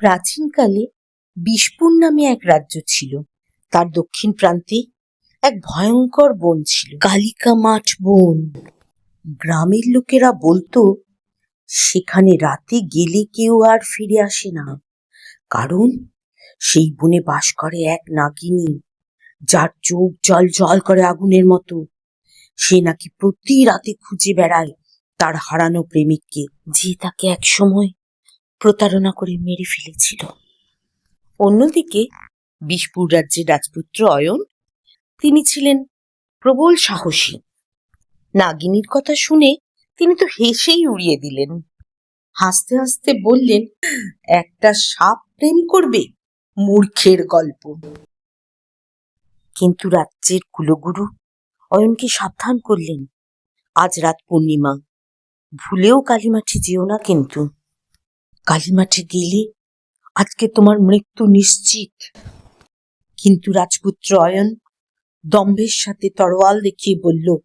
প্রাচীনকালে বিষপুর নামে এক রাজ্য ছিল। তার দক্ষিণ প্রান্তে এক ভয়ঙ্কর বন ছিল, কালিকা মাঠ বন। গ্রামের লোকেরা বলতো, সেখানে রাতে গেলে কেউ আর ফিরে আসে না। কারণ সেই বনে বাস করে এক নাগিনী, যার চোখ জল জল করে আগুনের মতো। সে নাকি প্রতি রাতে খুঁজে বেড়ায় তার হারানো প্রেমিককে। যে তাকে এক সময় প্রতারণা করে মেরে ফেলেছিল। অন্যদিকে বিষপুর রাজ্যের রাজপুত্র অয়ন, তিনি ছিলেন প্রবল সাহসী। নাগিনীর কথা শুনে তিনি তো হেসেই উড়িয়ে দিলেন। হাসতে হাসতে বললেন, একটা সাপ প্রেম করবে, মূর্খের গল্প। কিন্তু রাজ্যের কুলগুরু অয়নকে সাবধান করলেন। আজ রাত পূর্ণিমা, ভুলেও কালীমাঠে যেও না কিন্তু। কালীমাঠে গেলে আজকে তোমার মৃত্যু নিশ্চিত। কিন্তু রাজপুত্র অয়ন দম্ভের সাথে তরোয়াল দেখিয়ে বলল,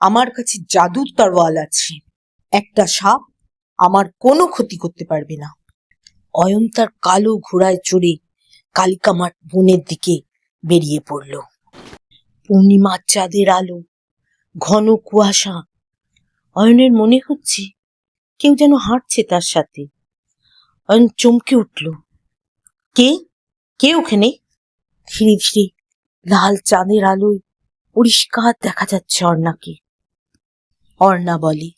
আমার কাছে জাদুর তরোয়াল আছে। একটা সাপ আমার কোনো ক্ষতি করতে পারবে না। অয়ন তার কালো ঘোড়ায় চড়ে কালিকামাঠ বনের দিকে বেরিয়ে পড়ল। পূর্ণিমার চাঁদের আলো, ঘন কুয়াশা। অয়নের মনে হচ্ছে কেউ যেন হাঁটছে তার সাথে। অয়ন চমকে উঠল। কে? কে ওখানে? ধীরে ধীরে লাল চাঁদের আলোয় পরিষ্কার দেখা যাচ্ছে অর্ণাকে। অর্ণা বলে,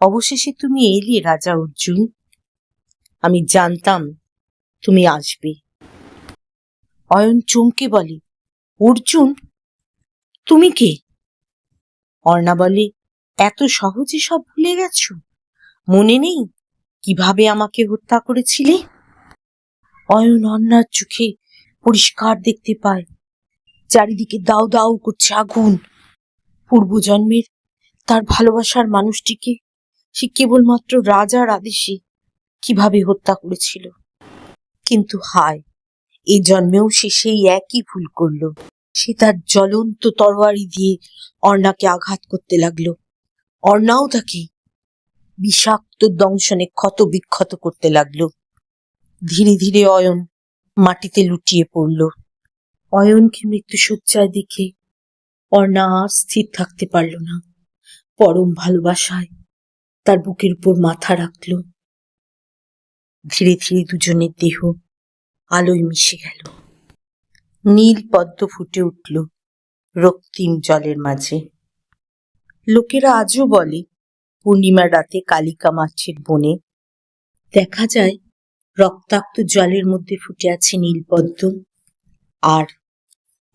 অবশেষে তুমি এলে, রাজা অর্জুন। আমি জানতাম তুমি আসবে। অয়ন চমকে বলে, অর্জুন, তুমি কে? অর্ণা বলে, এত সহজে সব ভুলে গেছো? মনে নেই? কীভাবে আমাকে হত্যা করেছিলে? অয়ন অন্যার চোখে পরিষ্কার দেখতে পায়। চারিদিকে দাউ দাউ করছে আগুন। পূর্বজন্মের তার ভালোবাসার মানুষটিকে সে কেবলমাত্র রাজার আদেশে কীভাবে হত্যা করেছিল? কিন্তু হায় এই জন্মেও সে সেই একই ভুল করল। সে তার জ্বলন্ত তরোয়ারি দিয়ে অর্ণাকে আঘাত করতে লাগল। অর্ণাও তাকে বিষাক্ত দংশনে ক্ষত বিক্ষত করতে লাগল। ধীরে ধীরে অয়ন মাটিতে লুটিয়ে পড়ল। অয়নকে মৃত্যুসজ্জায় দেখে অর্ণা আর স্থির থাকতে পারল না। পরম ভালোবাসায় তার বুকের উপর মাথা রাখল। ধীরে ধীরে দুজনের দেহ আলোয় মিশে গেল। নীল পদ্ম ফুটে উঠল রক্তিম জলের মাঝে। লোকেরা আজও বলে পূর্ণিমার রাতে কালিকা মাছের বনে। দেখা যায়, রক্তাক্ত জলের মধ্যে ফুটে আছে নীলপদ্ম আর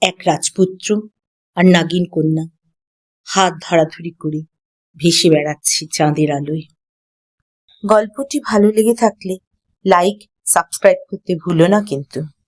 এক রাজপুত্র আর নাগিন কন্যা। হাত ধরাধরি করে ভেসে বেড়াচ্ছে চাঁদের আলোয়। গল্পটি ভালো লেগে থাকলে লাইক সাবস্ক্রাইব করতে ভুলো না কিন্তু।